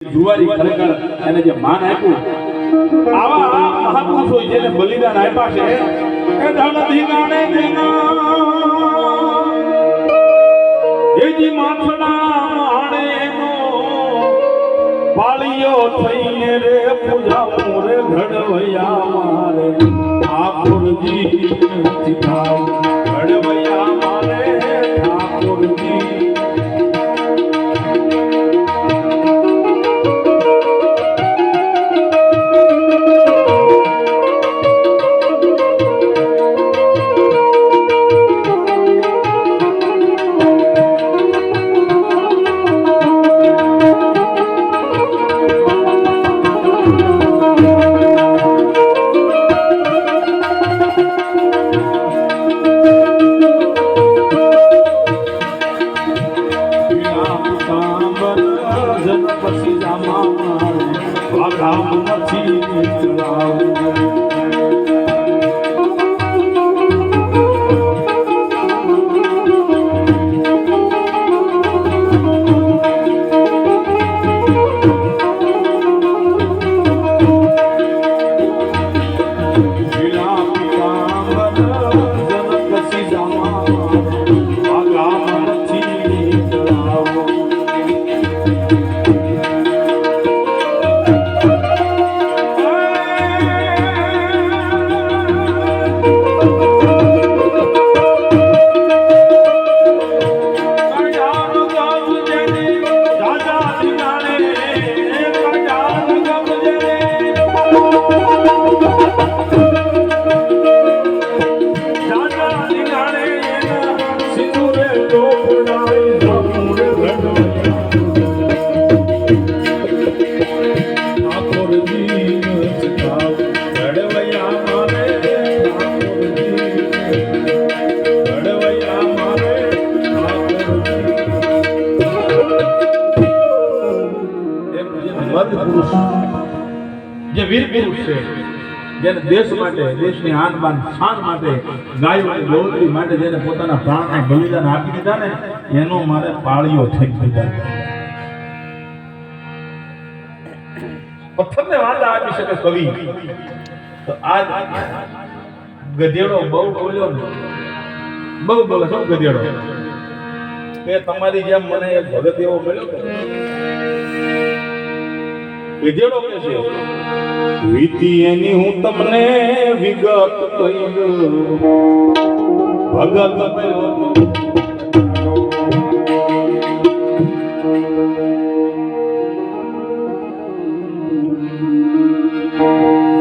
જુવારી ખરેખર એને જે માન આપ્યું, આવા મહાપુરુષો જેને બલિદાન આપ્યા છે, એ ધનથી ગાણે દેના. એજી માથના નો પાળિયો થઈને રે પૂજા મોરે ઘડવૈયા મારે. ઠાકોરજી જે વીર પુરુષ છે, જેને દેશ માટે, દેશની આન બાન શાન માટે, ગાયો અને ગૌતરી માટે જેને પોતાના પ્રાણના બલિદાન આપી દીધા ને, એનો મારે પાળીઓ થઈ દીધા. પથ્થરને વાંદા આપી શકે કવિ. તો આજ ગધેડો બહુ બોલ્યો ને, બહુ બોલે છો ગધેડો. કે તમારી જેમ મને એક ભગત એવો મળ્યો વિધેડો કે છે વીતી એની હું તમને વિગત કહી. ભગત.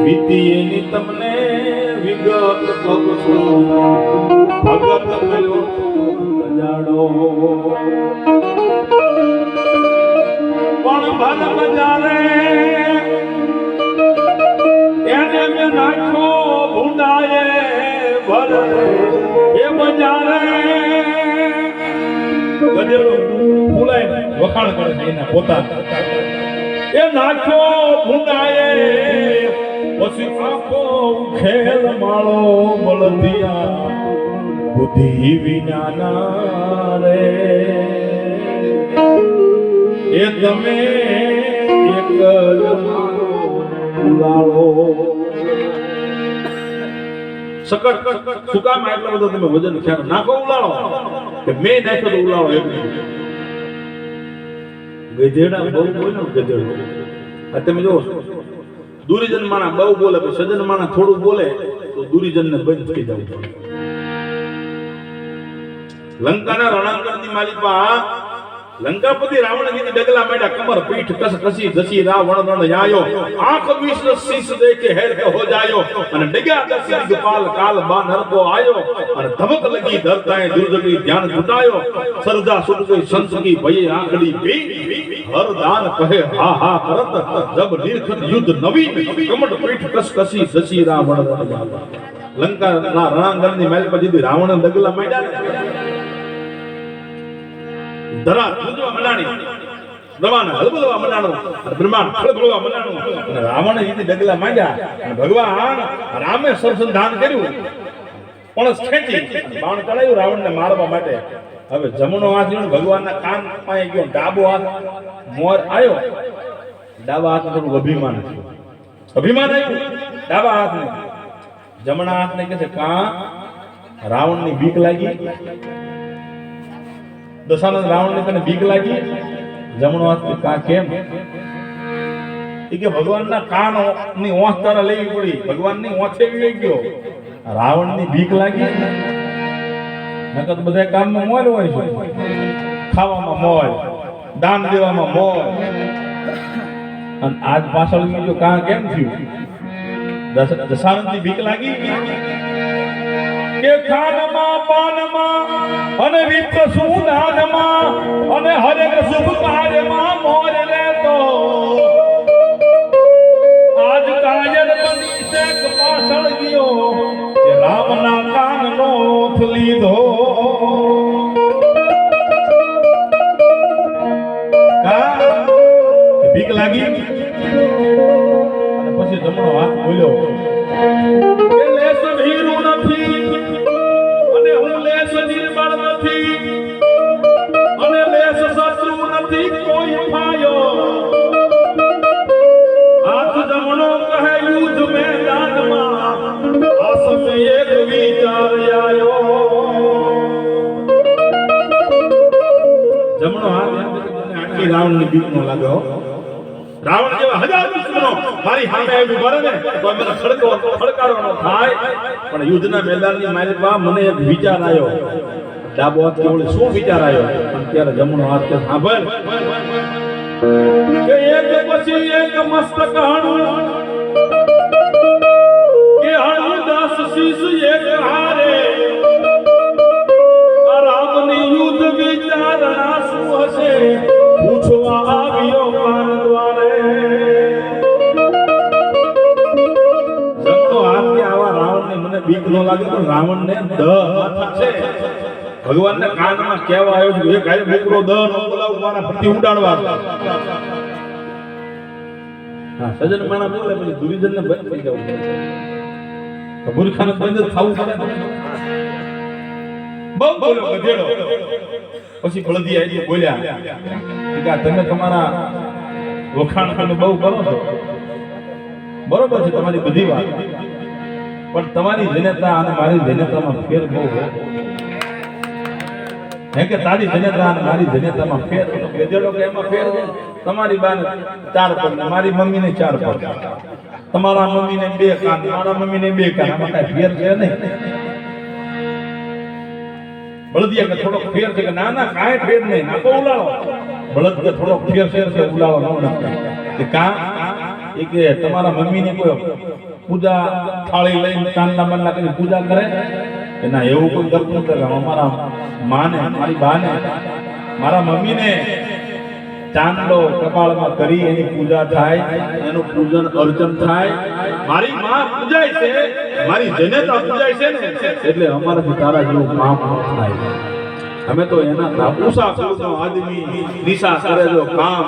વીતી એની તમને વિગત કહું. ભગત બન્યો જાડો ભર બજારે એને મેં નાખ્યો ભૂંડાએ ભર એ બજારે ગધેડો ફૂલાય વખાણ કરે છે એના પોતા એ નાખ્યો ભૂંડાએ પછી આખો ખેલ માળો બળદિયા બુદ્ધિ વિના રે એ તમે એક સકટ શું કામ બધો તમે વજન ખ્યાલ નાખો ઉલાળો? કે મેં નાખ્યો તો ઉલાળો એક ગધેડા બહુ બોલે ગધેડો. આ તમે જો દુરીજન માણા બહુ બોલે, પણ સજન માણા થોડું બોલે, તો દુરીજન ને બંધ થઈ જવું લંકાના રણાંગણની માલિકા લંકાપતિ રાવણ ગીની ડગલા માંડ્યા કમર પીઠ કસ કસી ધસી રાવણ રણ જાયો આંખ વિષ શીશ દેખે હેર કે હો જાયો. અને ડગ્યા દસી ગોપાલ કાલ બા નરકો આયો. અને ધમક લગી ધરતાએ દુર્જટી ધ્યાન છૂટાયો સરજા કોઈ સંત કી ભયે આંખડી પી. હર દાન કહે, હા હા, કરત. જબ નિર્ખત યુદ્ધ નવીન કમટ પીઠ કસ કસી ધસી રાવણ રણ જાયો રણાંગણની મહેલ પછી રાવણ ડગલા માંડ્યા રાવણે ડગલા માંડ્યા ભગવાન રામે સરસંધાન કર્યું. પણ ખેંચી બાણ ચડાયું રાવણને મારવા માટે. હવે જમણો હાથ ભગવાનના કાન પાસે ગયો, ડાબો હાથ મોર આવ્યો ડાબા હાથનું થોડું અભિમાન અભિમાન આવ્યું ડાબા હાથને. જમણા હાથને કહે છે, કા? રાવણની બીક લાગી. દશાનંદ રાવણને તને બીક લાગી? જમણો હાથ કા કેમ? એ કે ભગવાનના કાનની ઓંખ તારા લેવી પડી. ભગવાનની ઓંખે લઈ ગયો. રાવણની બીક લાગી? નકર બધા કામમાં મોલ હોય છે. ખાવામાં મોજ દાન દેવામાં મોજ અને આજ પાછળ બીજો કાં કેમ થયું? દશ- દશાનંદની બીક લાગી? કે ખાનમાં, પાનમાં, અને વિત્ત સુધાનમાં અને હરેક શુભ કાર્યમાં મોર લેતો. આજ કાયર બની છે પાછળ ગયો, કે રામના કાનનો લીધો. કા? બીક લાગી? પછી જમણો હાથ બોલ્યો. રાવણની નો લાગ્યો. રાવણ જેવા હજાર દુશ્મનો મારી સામે આવી ઊભા ને, તો મને ખડકો, ખડકારવાનો થાય. પણ યુદ્ધના મેદાનની મારી મને એક વિચાર આવ્યો ડાબો હાથ કેવળ શું વિચાર આવ્યો ત્યારે જમણો હાથ કે સાંભળ. કે એક પછી એક મસ્ત હણું. કે હણું દસ શીશ એક હારે. ભગવાનને કાનમાં કહેવા આવ્યો છે એક ગાય બોકરો દહ નો બોલાવું મારા પ્રતિ ઉડાડવા હા સજન માણા બોલે પછી દુર્યોધનને બંધ થઈ જવું પડે. મૂર્ખાને બંધ થવું પડે. બહુ બોલ્યો ગધેડો. પછી બળદી આવી બોલ્યા કે તમે તમારા વખાણ બહુ કરો છો. બરોબર છે તમારી બધી વાત. પણ તમારી જનતા અને મારી જનતામાં ફેર બહુ છે કેમ કે તારી જનેતા અને મારી જનેતામાં ફેર છે. ગધેડો કે એમાં ફેર છે તમારી બાને ચાર પર ને મારી મમ્મીને ચાર પર તમારા મમ્મીને બે કાન, મારા મમ્મીને બે કાન. આમાં કાંઈ ફેર છે નહીં. બળદિયા કે થોડોક ફેર છે કે ના ના, કાંઈ ફેર નહીં. નાખો ઉલાળો. બળદ કે થોડોક ફેર ફેર છે ઉલાળો ન નાખો. કે કા? એ કે તમારા મમ્મીની કોઈ પૂજા થાળી લઈને ચાંદલા બંદલા કરી પૂજા કરે? કે ના એવું કોઈ ન કરે અમારા માને, મારી બાને, મારા મમ્મીને ચાંદલો કપાળમાં કરી એની પૂજા થાય, એનું પૂજન અર્ચન થાય. મારી માં પૂજાય છે, મારી જનેતા પૂજાય છે ને, એટલે અમારાથી તારા જેવું કામ થાય. અમે તો એના કાપુસા કુળનો આદમી દિશા કરે જો કામ,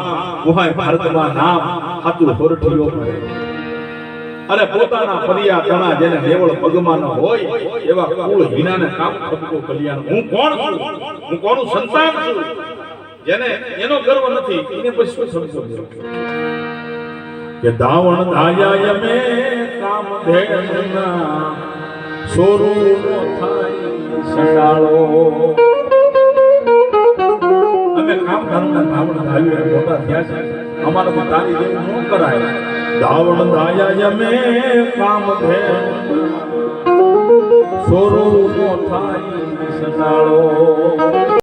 ઉહાય ભારતમાં નામ, હાથું હોરઠીઓ કરે. અને પોતાના ફરિયા તણા જેને દેવળ પગમાં હોય, એવા કુળ હિનાને કામ ખબકો કલ્યાણ હું કોણ છું? હું કોનું સંતાન છું? જેને એનો ગર્વ નથી, એને પછી શું સમજો કે દાવણ ધાયા મે કામ ધેના સોરું થાય સંડાળો અમે કામ ધર્મના ધાવણ ધાવ્યું મોટા થયા છે. અમારે તારી જેવું ન કરાય. દાવણ ધાયા મે કામ ધેના સોરો થાય સંડાળો